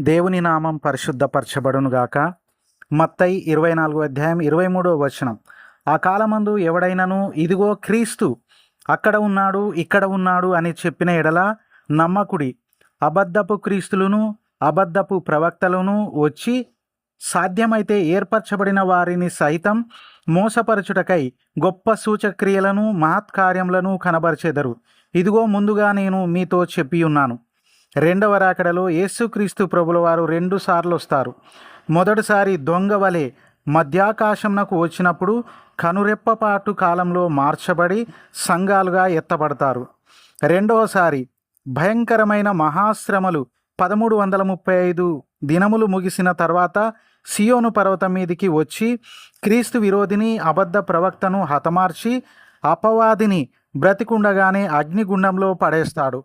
దేవుని నామం పరిశుద్ధపరచబడునుగాక. మత్తై ఇరవై నాలుగో అధ్యాయం ఇరవై మూడో వచనం. ఆ కాలమందు ఎవడైనను ఇదిగో క్రీస్తు అక్కడ ఉన్నాడు ఇక్కడ ఉన్నాడు అని చెప్పిన ఎడల నమ్మకుడి అబద్ధపు క్రీస్తులను అబద్ధపు ప్రవక్తలను వచ్చి సాధ్యమైతే ఏర్పరచబడిన వారిని సైతం మోసపరచుటకై గొప్ప సూచక్రియలను మహత్కార్యములను కనబరిచెదరు. ఇదిగో ముందుగా నేను మీతో చెప్పి ఉన్నాను. రెండవ రాకడలో యేసుక్రీస్తు ప్రభుల వారు రెండు సార్లు వస్తారు. మొదటిసారి దొంగ వలె మధ్యాకాశంనకు వచ్చినప్పుడు కనురెప్పపాటు కాలంలో మార్చబడి సంఘాలుగా ఎత్తబడతారు. రెండవసారి భయంకరమైన మహాశ్రమలు పదమూడు వందల ముప్పై ఐదు దినములు ముగిసిన తర్వాత సియోను పర్వతం మీదికి వచ్చి క్రీస్తు విరోధిని అబద్ధ ప్రవక్తను హతమార్చి అపవాదిని బ్రతికుండగానే అగ్నిగుండంలో పడేస్తాడు.